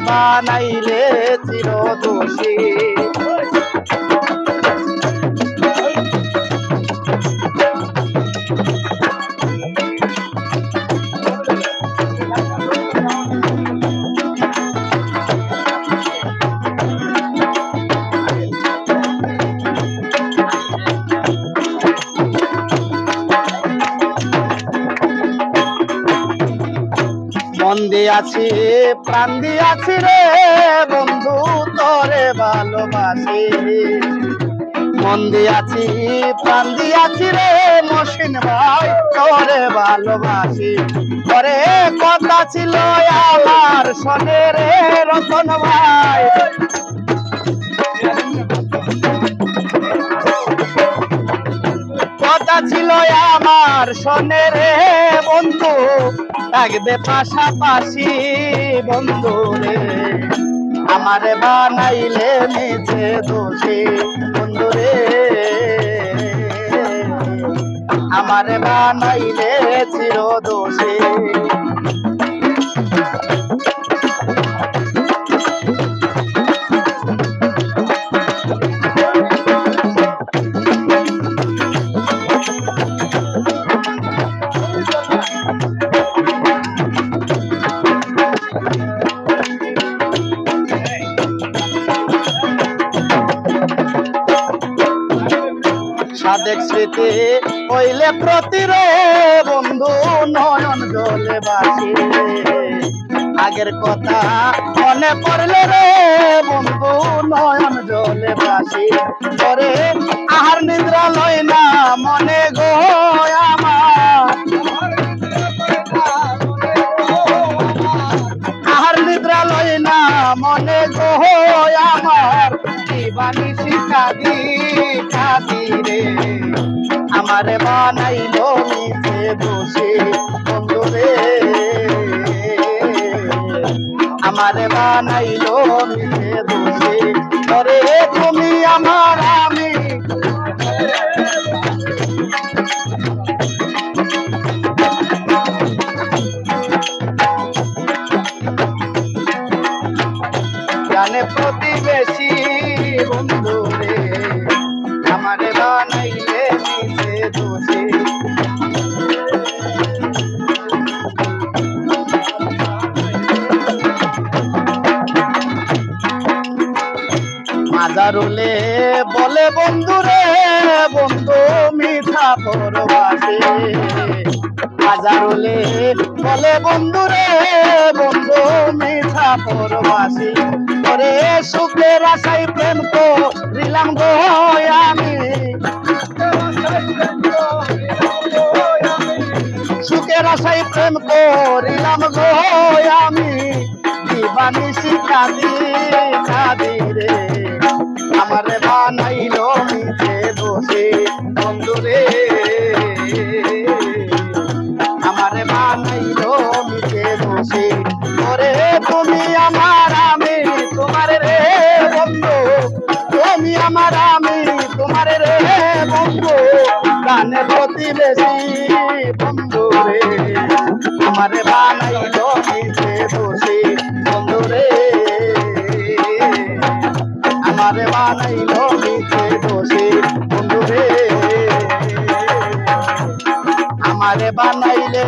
বানাইলে চির দোষী মন দিয়াছি, প্রাণ দিয়াছি রে বন্ধু, তরে ভালোবাসি। মন দিয়াছি, প্রাণ দিয়াছি রে মসিন ভাই, তোরে ভালোবাসি। পরে কথা ছিল আমার সনে রে রতন ভাই। ছিল আমার সনে রে বন্ধু, থাকবে পাশাপাশি বন্ধু রে। আমারে বানাইলে নিজে দোষী বন্ধু রে। আমারে বানাইলে চির দোষী সাদেক স্মৃতি হইলে প্রতিরে বন্ধু নয়ন জলে বাসি। আগের কথা মনে পড়লে রে বন্ধু নয়ন জলে বাসি। পরে আহার নিদ্রা লয় না মনে গো আমার। আহার নিদ্রা লয় না মনে গো আমার। দিবানি শিকাদি কাদি রে। আমারে বানাইলো মিছে দোষে বন্ধু রে আমারে বানাইলো মিছে দোষে পরে তুমি আমার আমি। প্রতিবেশী মাজারুলে বলে বন্ধু রে বন্ধু মিঠা পরবাসে মাজারুলে বলে বন্ধু রে বন্ধু মিঠা পরবাসী ওরে সুখের আশাই প্রেম তো দিলাম গো আমি। সুখের আশাই প্রেম করিলাম গো আমি। দিবানি শিখাদি ওরে তুমি আমার আমি, তোমার রে, বন্ধু। তুমি আমার আমি, তোমার রে, বন্ধু। গানে প্রতিবেশী বন্ধু রে। আমারে বানাইলো মিছে বসে বন্ধু রে। আমারে বানাইলো মিছে বসে বন্ধু রে। আমারে বানাইলে